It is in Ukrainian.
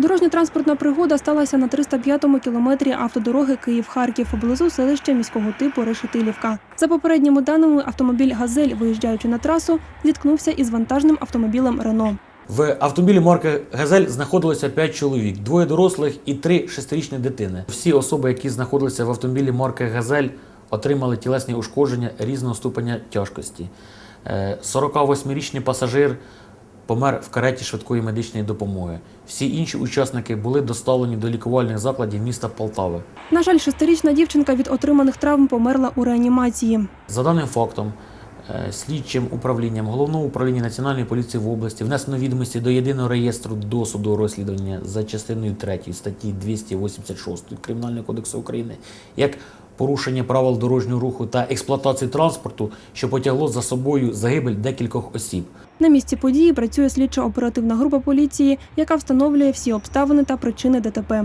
Дорожньо-транспортна пригода сталася на 305-му кілометрі автодороги Київ-Харків поблизу селища міського типу Решетилівка. За попередніми даними, автомобіль «Газель», виїжджаючи на трасу, зіткнувся із вантажним автомобілем «Рено». В автомобілі марки Газель знаходилося 5 чоловік, двоє дорослих і три шестирічні дитини. Всі особи, які знаходилися в автомобілі марки Газель, отримали тілесні ушкодження різного ступеня тяжкості. Е, 48-річний пасажир помер в кареті швидкої медичної допомоги. Всі інші учасники були доставлені до лікувальних закладів міста Полтави. На жаль, шестирічна дівчинка від отриманих травм померла у реанімації. За даним фактом, е, слідчим управлінням Головного управління Національної поліції в області внесено відомості до єдиного реєстру досуду розслідування за частиною 3 статті 286 Кримінального кодексу України як порушення правил дорожнього руху та експлуатації транспорту, що потягло за собою загибель декількох осіб. На місці події працює слідчо-оперативна група поліції, яка встановлює всі обставини та причини ДТП.